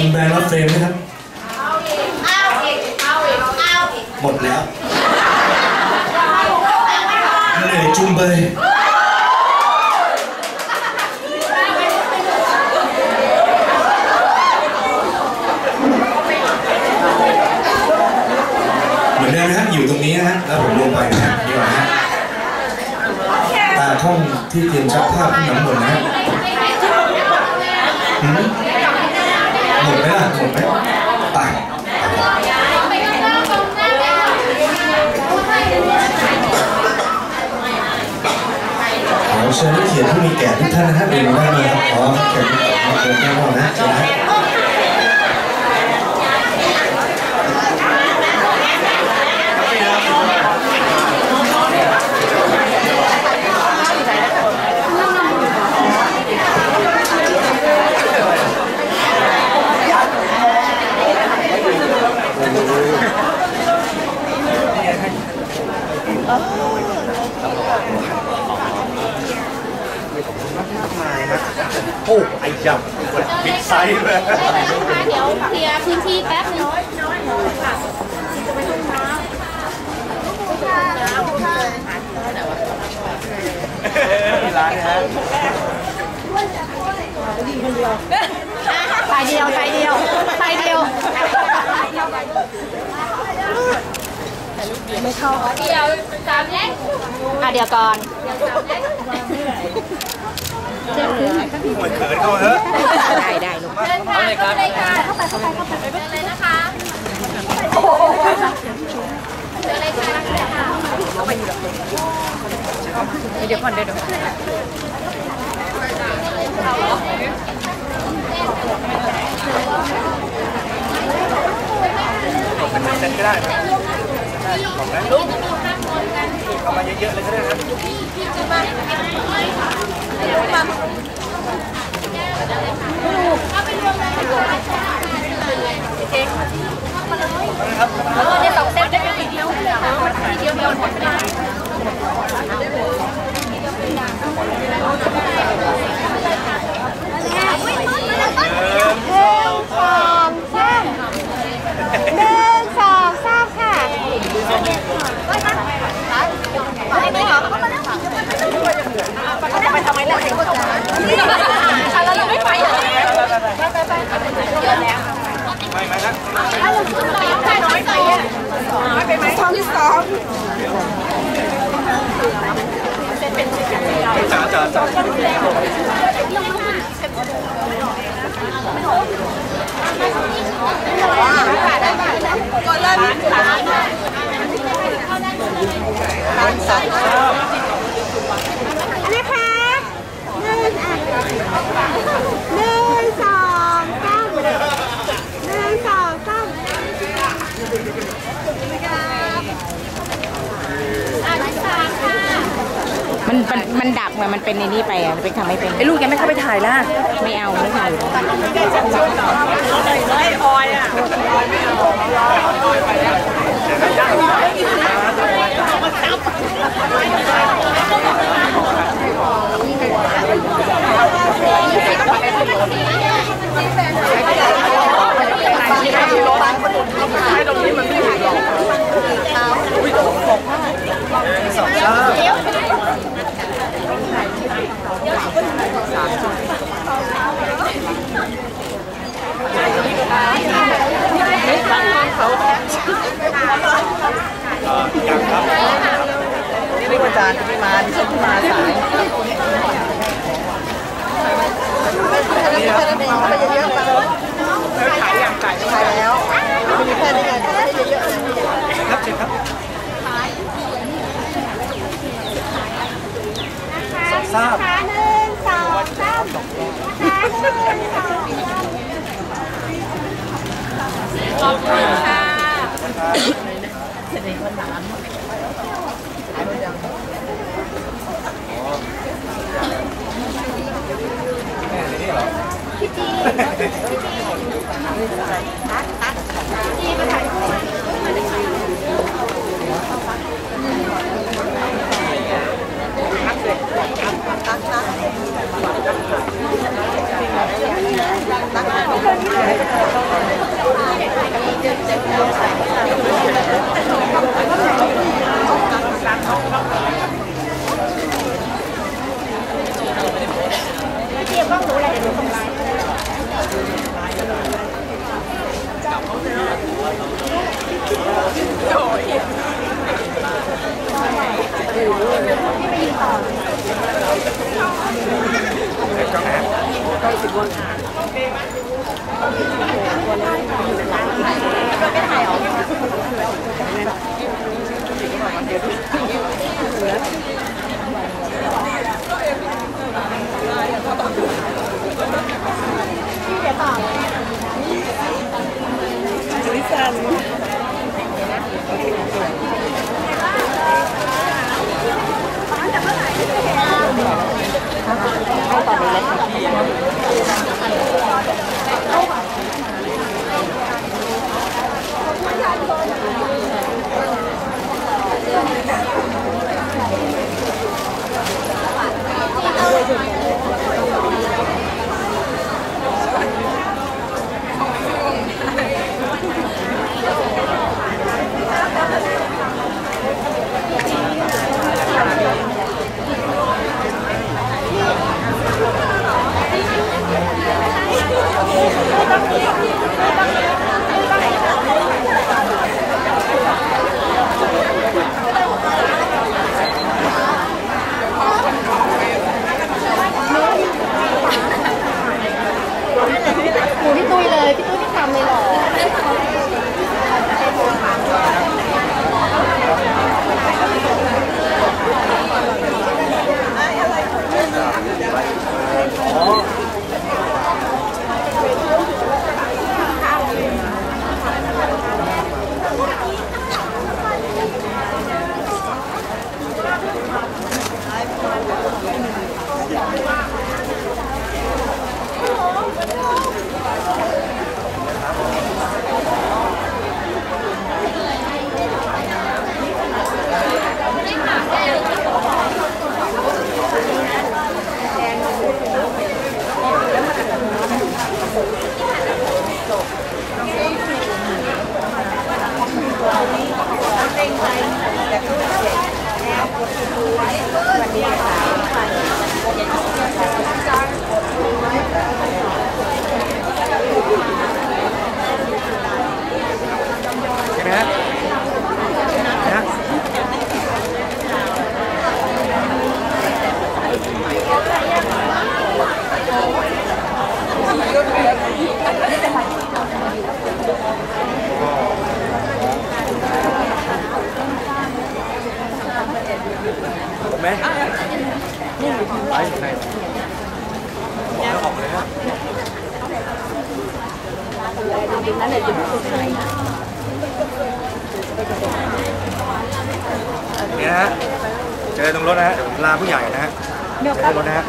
คุณแบรนด์รับเฟรมไหมครับเอาอีกเอาอีกเอาอีกเอาอีกหมดแล้ว เหนื่อยจุงเบยเหมือนเดิมนะฮะอยู่ตรงนี้นะฮะแล้วผมลงไปนะฮะดีกว่าฮะตาท่องที่เตรียมชักภาพข้างหลังหมดนะฮะหืมหมดไหมล่ะหมดไหมไป ขอเชิญนักเขียนผู้มีแก่ทุกท่านนะครับเดินมาได้เลยครับขอแขกมาเชิญแก้วนะเชิญนะ โอ้ไอ้ยำบิ๊กไซส์เลยได้แล้วนะคะเดี๋ยวเคลียร์พื้นที่แป๊บนึงค่ะที่ร้านนะฮะสายเดียวสายเดียวสายเดียว ไม่เข้าเดียวสามเล็กอะเดี๋ยวก่อนเดี๋ยวสามเล็กหมวยเขินเข้ามาเถอะได้ได้ลูกเชิญค่ะเข้าเลยค่ะเข้าไปเข้าไปเข้าไปเชิญเลยนะคะเชิญเลยค่ะเชิญค่ะเดี๋ยวก่อนเดี๋ยวเป็นเซนก็ได้ นะบอกนะลูกเข้ามาเยอะๆเลยก็ได้นะเนี่ยสองเส้นได้เป็นทีเดียวทีเดียวเดียวหมดเลยหนึ่งสองสามหนึ่งสองสามค่ะไม่ไม่หรอ ไปทำไมล่ะแล้วเราไม่ไปเหรอ ไม่ไหมนะ ไปน้อยไปอะน้อยไปไหมท้องที่สอง จ๋าจ๋าจ๋า ก่อนเลยร้านร้านสองนะคะหนึ่งอะหนึ่งสองสามหนึ่งสองสามอะที่สามค่ะ มันมัน มันดับไงมันเป็นในนี่ไปอะมันเป็นทำไม่เป็นไอ้ลูกยังไม่เข้าไปถ่ายล่ะไม่เอาไม่ถ่ายสองสาม ยังครับนี่ไม่วันจานไม่มาดิฉันเพิ่งมาสาย ขายอย่างไก่ ถ่ายแล้วไม่มีแค่นี้ไงให้เยอะ ครับเชิญครับ ทราบ ขาหนึ่งสองสามขาหนึ่งสองขอบคุณค่ะพี่ จีพี่จีจีมาถ่ายรูป ๆ จ้อง ไห ผมไหมไปไหนแล้วออกเลยฮะเนี่ยนะฮะเจอตรงรถนะฮะเดี๋ยวลาผู้ใหญ่นะฮะ เจอตรงรถนะฮะ